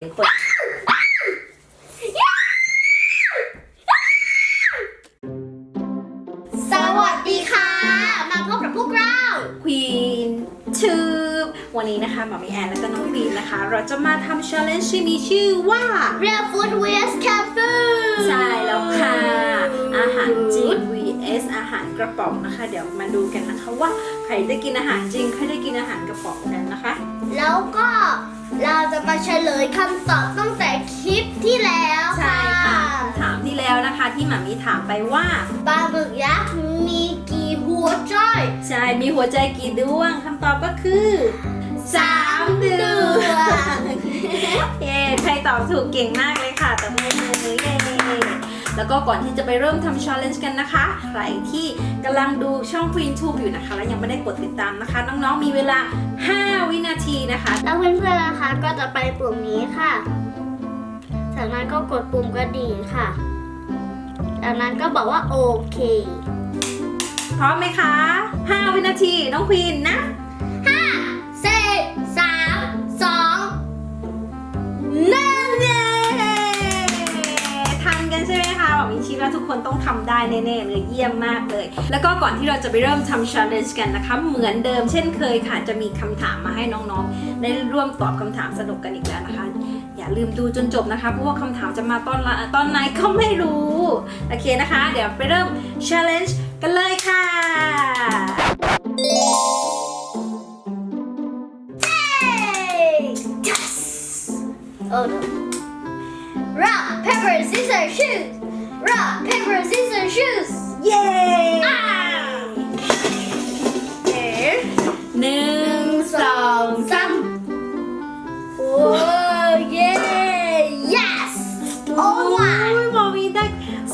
เดี๋ยวเปิดสวัสดีค่ะ มาพบกับพวกเรา ควีนทูบวันนี้นะคะหมอมีแอนและก็น้องควีนนะคะ เราจะมาทำ challenge ที่มีชื่อว่า Real Food vs Cat Food ใช่แล้วค่ะ อาหารจริง vs อาหารกระป๋องนะคะ เดี๋ยวมาดูกันนะคะว่าใครได้กินอาหารจริง ใครได้กินอาหารกระป๋องกันนะคะ แล้วก็ เราจะมาเฉลยคำตอบตั้งแต่คลิปที่แล้วใช่ค่ะคำถามที่แล้วนะคะที่หมามีถามไปว่า ปลาหมึกยักษ์มีกี่หัวใจอยใช่ มีหัวใจกี่ดวงคำตอบก็คือสามดวง เย้ใครตอบถูกเก่งมากเลยค่ะตบมือเย้ แล้วก็ก่อนที่จะไปเริ่มทำ challenge กันนะคะ ใครที่กำลังดูช่อง Queen Tube อยู่นะคะ และยังไม่ได้กดติดตามนะคะ น้องๆมีเวลา 5 วินาทีนะคะ แล้วเพื่อนๆนะคะก็จะไปปุ่มนี้ค่ะ จากนั้นก็กดปุ่มกระดิ่งค่ะ จากนั้นก็บอกว่าโอเค พร้อมไหมคะ 5 วินาทีน้องควีนนะ ว่าทุกคนต้องทำได้แน่ๆเลยเยี่ยมมากเลย แล้วก็ก่อนที่เราจะไปเริ่มทำ challenge กันนะคะ เหมือนเดิมเช่นเคยค่ะ จะมีคำถามมาให้น้องๆ ได้ร่วมตอบคำถามสนุกกันอีกแล้วนะคะ อย่าลืมดูจนจบนะคะ เพราะว่าคำถามจะมาตอนละตอนไหนก็ไม่รู้ โอเคนะคะ เดี๋ยวไปเริ่ม challenge กันเลยค่ะ yes oh no rock paper scissors shoes rock paper scissors shoes เย้อ่าเอ๋หนึ่งสองสามโอ้เย้ yes โอ้ว้าโอ้ยหมอมีได้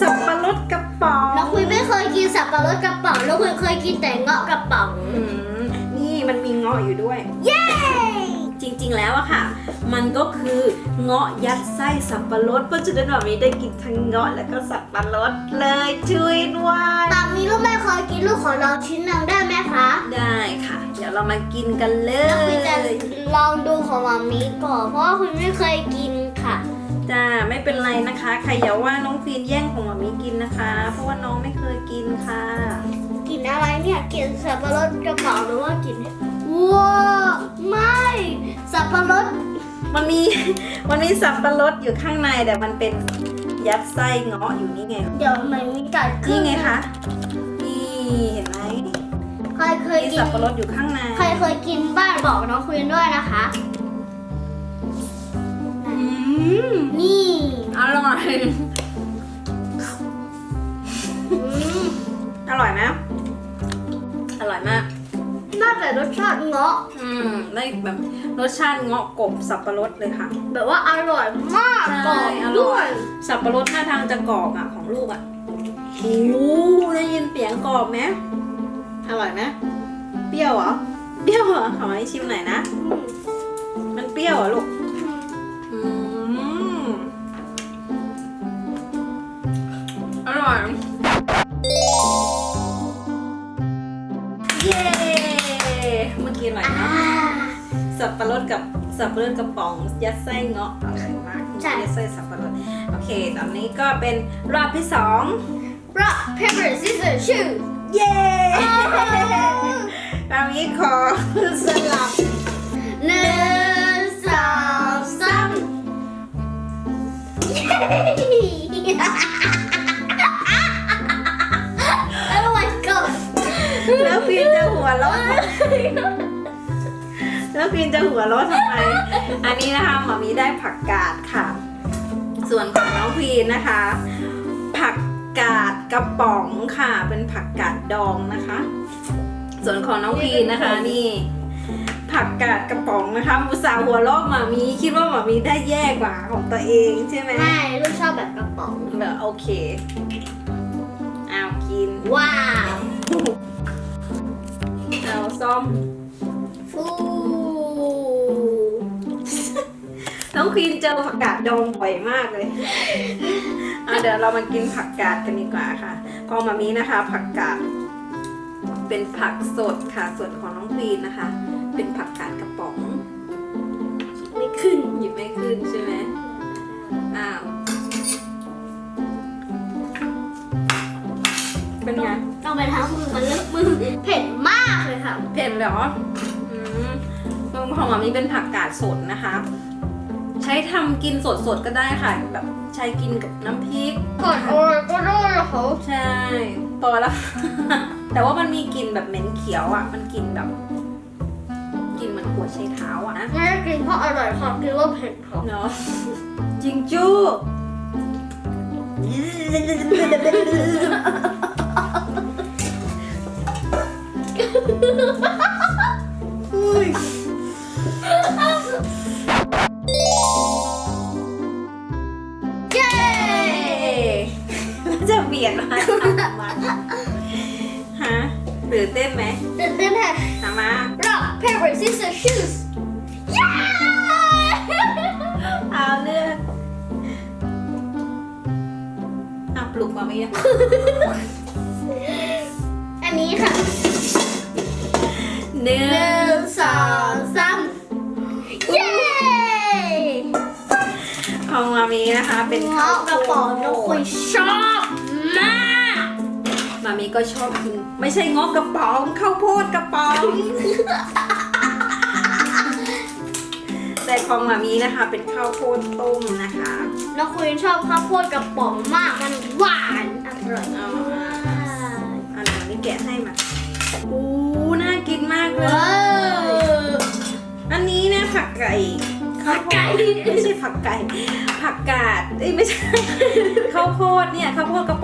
สับปะรดกระป๋องน้องคุยไม่เคยกินสับปะรดกระป๋องน้องคุยเคยกินแต่เงาะกระป๋อง อืมนี่มันมีเงาะอยู่ด้วย เย้ จริง ๆ แล้วอะค่ะ มันก็คือเงาะยัดไส้สับปะรดเพราะฉะนั้นหมอมีได้กินทั้งเงาะแล้วก็สับปะรดเลยช่วยด้วยตามมีลูกแม่เคยกินลูกขอลองชิ้นหนึ่งได้ไหมคะได้ค่ะ เดี๋ยวเรามากินกันเลน้องคุยจะยลองดูของมามีก่อนเพราะว่าคุณไม่เคยกินค่ะจ้าไม่เป็นไรนะคะใครอย่าว่าน้องควีนแย่งของหมอมีกินนะคะ เพราะว่าน้องไม่เคยกินค่ะกินอะไรเนี่ยกินสับปะรดกระเป๋าหรือว่ากิน ว้าวไม่ สับปะรดมันมีมันมีสับปะรดอยู่ข้างในแต่มันเป็นยัดไส้เงาะอยู่นี่ไงเดี๋ยวมันมีกัดขึ้นี่นไงคะนี่เห็นไหมใครเคยมีกินสับปะรดอยู่ข้างในใครเคยกินบ้านบอกน้องคุยด้วยนะคะ อืมนี่อร่อย ชาติเงาะ อืมได้แบบรสชาติเงาะกบสับปะรดเลยค่ะ แบบว่าอร่อยมากกรอบอร่ด้วอยยสับปะรดท่าทางจะกรอบอะของลูกอะโอ้โหได้ยินเสียงกรอบไหมอร่อยไหมเปรี้ยวเหรอ เปรี้ยวเหรอขอให้ชิมหน่อยนะ มันเปรี้ยวเหรอลูก เมื่อกี้อร่อยอ่าเนาะสับปะรดกับสับปะรดกระป๋องยัดไส้เงาะอร่อยมากใช่ ยัดไส้สับปะรดโอเค ตอนนี้ก็เป็นรอบที่สอง rock paper scissors shoes เย้ตอนนี้ขอสลับหนึ่งสองสามเย้ Oh my god แล้วพีนจะหัวเราะ แล้วพีนจะหัวเราะทำไม อันนี้นะคะหมอมีได้ผักกาดค่ะ ส่วนของน้องพีนนะคะ ผักกาดกระป๋องค่ะ เป็นผักกาดดองนะคะ ส่วนของน้องพีนนะคะนี่ ผักกาดกระป๋องนะคะอุตส่าห์หัวเราะหมามีคิดว่าหมามีได้แย่กว่าของตัวเองใช่ไหมไม่ลูกชอบแบบกระป๋องแบบโอเคเอากินว้าวเอาซ่อมฟู องควีนเจอผักกาดดองบ่อยมากเลยเอาเดี๋ยวเรามากินผักกาดกันดีกว่าค่ะของมามีนะคะ ผักกาดเป็นผักสดค่ะส่วนของน้องควีนนะคะ เป็นผักกาดกระป๋องไม่เคขึ้นหยิบไม่ขึ้นใช่ไหมอ้าวเป็นไงต้องไปทำมือมันเลอะมือเผ็ดมากเลยค่ะเผ็ดเหรออืมตรงของหมามีเป็นผักกาดสดนะคะ ใช้ทำกินสดๆก็ได้ค่ะแบบใช้กินกับน้ำพริก กดโอ้ยก็ได้เหรอคะใช่พอแล้ว แต่ว่ามันมีกลิ่นแบบเหม็นเขียวอะ มันกลิ่นแบบกลิ่นเหมือนหัวไชเท้าอะนะไม่ได้กินเพราะอร่อยค่ะกินว่าเผ็ดค่ะเนาะจิงจู้ จะเบียดมาทำมาฮะตื่นเต้นไหมตื่นเต้นแทนถามมา Rock, paper, scissors, shoes เย้เอาเลือกเอาปลุกมาไหมเนี่ยอันนี้ค่ะหนึ่หนึ่งงสองสามเย้ของมามีนะคะ เป็นเงาะกระป๋องทุกคนชอบมาก มามีก็ชอบกิน ไม่ใช่งอกกระป๋องข้าวโพดกระป๋อง แต่ของมามีนะคะ เป็นข้าวโพดต้มนะคะน้องคุยชอบข้าวโพดกระป๋องมากมันหวานอร่อยเอามากอันนี้แกะให้มาอู้น่ากินมากเลว้ายวอันนี้เนี่ยผักไก่ผักไก่ไม่ใช่ผักไก่ ผักกาดเอ้ยไม่ใช่ข้าวโพดเนี่ย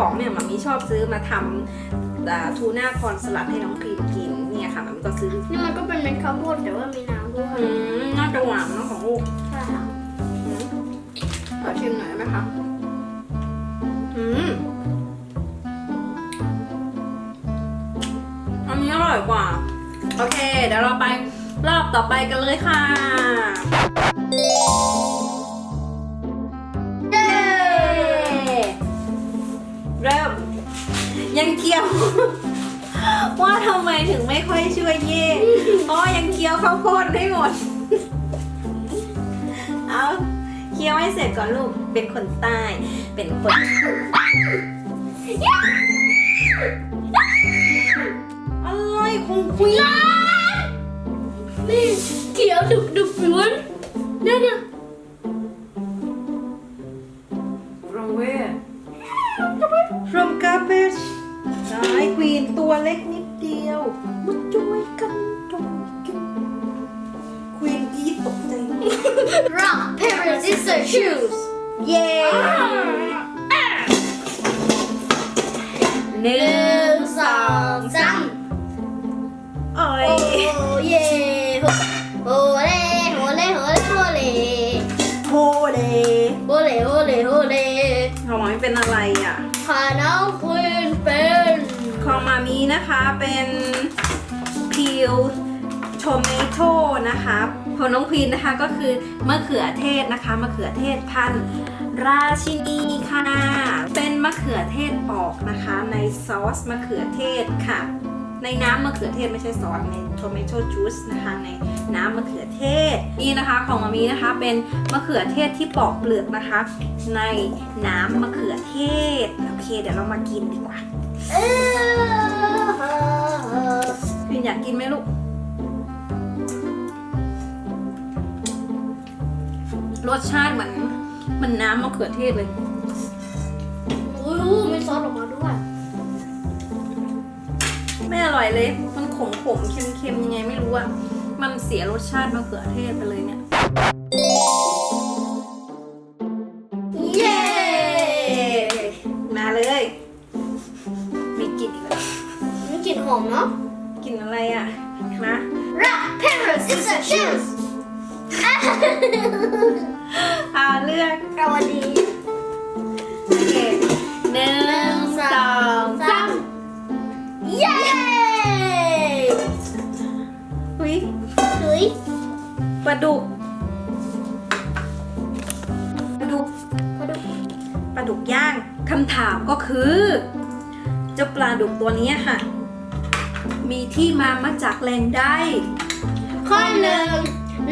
ป๋องเนี่ยหมามีชอบซื้อมาทำอ่าทูน่าคอนสลัดให้น้องครีมกินเนี่ยค่ะหมามีก็ซื้อนี่มันก็เป็นเม็ดข้าวโพดแต่ว่ามีน้ำด้วยอืมน่าจะหวานเนอะของลูกใช่ค่ะอืมขอชิมหน่อยได้ไหมคะอืมอันนี้อร่อยกว่า โอเค เดี๋ยวเราไปรอบต่อไปกันเลยค่ะ ยังเคี้ยว ว่าทำไมถึงไม่ค่อยช่วยเย่เพราะว่ายังเคี้ยวข้าวโพดไม่หมด เอาเคี้ยวให้เสร็จก่อนลูก เป็นคนใต้ เป็นคนอะไรของคุยนี่เขียวดุกดุกหมุนเนี่ยเนี่ย ตัวเล็กนิดเดียวมาช่วยกันจอยกันควีนกรีดตกใจ rock paper scissors shoes เย้หนึ่หนึ่งงสองสามโอ้โอ้ยเย่ นะคะเป็นพิวโทเมโตนะคะของน้องควีนนะคะก็คือมะเขือเทศนะคะมะเขือเทศพันธุ์ราชินีค่ะ เป็นมะเขือเทศปอกนะคะ ในซอสมะเขือเทศค่ะ ในน้ำมะเขือเทศไม่ใช่ซอสในโทเมโตจูสนะคะในน้ำมะเขือเทศนี่นะคะของมามีนะคะเป็นมะเขือเทศที่ปอกเปลือกนะคะ ในน้ำมะเขือเทศโอเค เดี๋ยวเรามากินดีกว่า กกินไหมลูก รสชาติเหมือนเหมันน้ำมะเขือเทศเลยอุ้ยมีซอสออกมาด้วย ไม่อร่อยเลย มันขมขมๆเค็มเค็มๆยังไงไม่รู้อะมันเสียรสชาติมะเขือเทศไปเลยเนี่ย เย้ มาเลย มีกลิ่นอีกแล้วมีกลิ่นหอมเนาะ paper scissors shoes เอาเลือกสวัสดีโอเคหนึ่งสองสามเย้อุ้ยเฮ้ยปลาดุกปลาดุกมาดูปลาดุกย่างคำถามก็คือ เจ้าปลาดุกตัวนี้ค่ะ มีที่มามาจากแหล่งใด ข้อหนึ่ง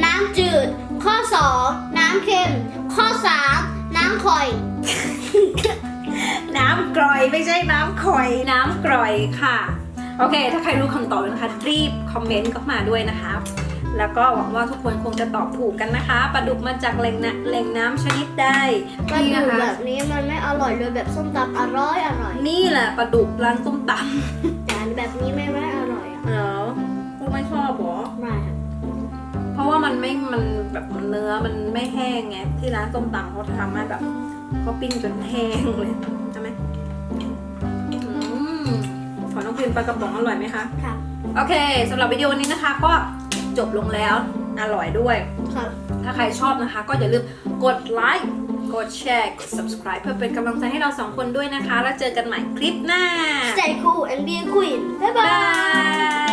น้ำจืด ข้อ2น้ำเค็ม ข้อ3น้ำข่อย น้ำกร่อยไม่ใช่น้ำข่อยน้ำกร่อยค่ะ โอเค ถ้าใครรู้คำตอบนะคะรีบคอมเมนต์เข้ามาด้วยนะคะ แล้วก็หวังว่าทุกคนคงจะตอบถูกกันนะคะปลาดุกมาจากแหล่งน้ำแหล่งน้ำชนิดใดปลานี่ดุนะกคะแบบนี้มันไม่อร่อยเลยแบบส้มตำอร่อยอร่อยนี่แหละปลาดุกร้านส้มตแต่อันแบบนี้ไม่ไม่อร่อยอะำเหรอพวกไม่ชอบเหรอ ไม่ค่ะเพราะว่ามันไม่ มันแบบเนื้อมันไม่แห้งไง ที่ร้านส้มตำเขาทำให้แบบเขาปิ้งจนแห้งเลยใช่ไหมอืมขอน้องพิมปลากระป๋องอร่อยไหมคะค่ะ โอเคสำหรับวิดีโอนี้นะคะ ก็จบลงแล้วอร่อยด้วยค่ะถ้าใครชอบนะคะ ก็อย่าลืมกดไลค์กดแชร์ กด subscribe เพื่อเป็นกำลังใจให้เราสองคนด้วยนะคะ แล้วเจอกันใหม่คลิปหน้า Stay cool and be a queen บ๊ายบาบายย